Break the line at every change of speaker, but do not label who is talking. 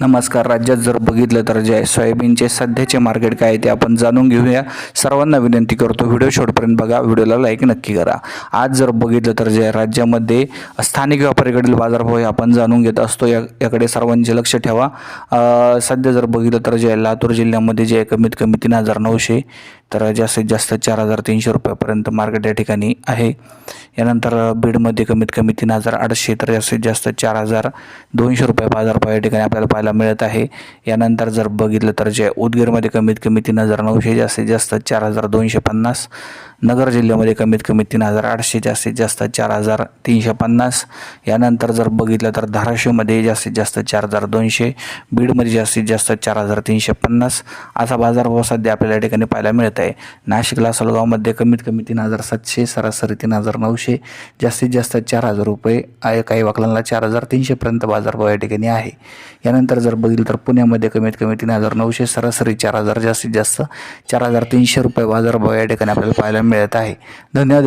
नमस्कार राज्यात जर बघितलं तर जे सोयाबीनचे सध्याचे मार्केट काय आहे ते आपण जाणून घेऊया. सर्वांना विनंती करतो व्हिडिओ शेवटपर्यंत बघा व्हिडिओला लाईक नक्की करा. आज जर बघितलं तर जे राज्यामध्ये स्थानिक व्यापारीकडील बाजारभाव हे आपण जाणून घेत असतो या याकडे सर्वांचे लक्ष ठेवा. सध्या जर बघितलं तर जे लातूर जिल्ह्यामध्ये जे कमीत कमी तीन हजार नऊशे तर जास्तीत जास्त चार हजार तीनशे रुपयापर्यंत मार्केट या ठिकाणी आहे. यानंतर बीडमध्ये कमीत कमी तीन हजार आठशे तर जास्तीत जास्त चार हजार दोनशे रुपये बाजारभाव या ठिकाणी आपल्याला पाहायला मिळत आहे. यानंतर जर बघितलं तर जे उदगीरमध्ये कमीत कमी तीन हजार नऊशे जास्तीत जास्त चार हजार दोनशे पन्नास नगर जिल्ह्यामध्ये कमीत कमी तीन हजार आठशे जास्तीत जास्त चार हजार तीनशे पन्नास. यानंतर जर बघितलं तर धाराशिवमध्ये जास्तीत जास्त चार हजार दोनशे बीडमध्ये जास्तीत जास्त चार हजार तीनशे पन्नास. असा बाजारभाव सध्या आपल्याला या ठिकाणी पाहायला मिळत आहे नाशिकला सलगावमध्ये कमीत कमी तीन हजार सातशे सरासरी तीन हजार नऊशे जास्तीत जास्त चार हजार रुपये आहे काही वाकलांना चार हजार तीनशेपर्यंत बाजारभाव या ठिकाणी आहे. यानंतर जर बघितलं तर पुण्यामध्ये कमीत कमी तीन हजार नऊशे सरासरी चार हजार जास्तीत जास्त चार हजार तीनशे रुपये बाजारभाव या ठिकाणी आपल्याला पाहायला मिळत आहे. धन्यवाद.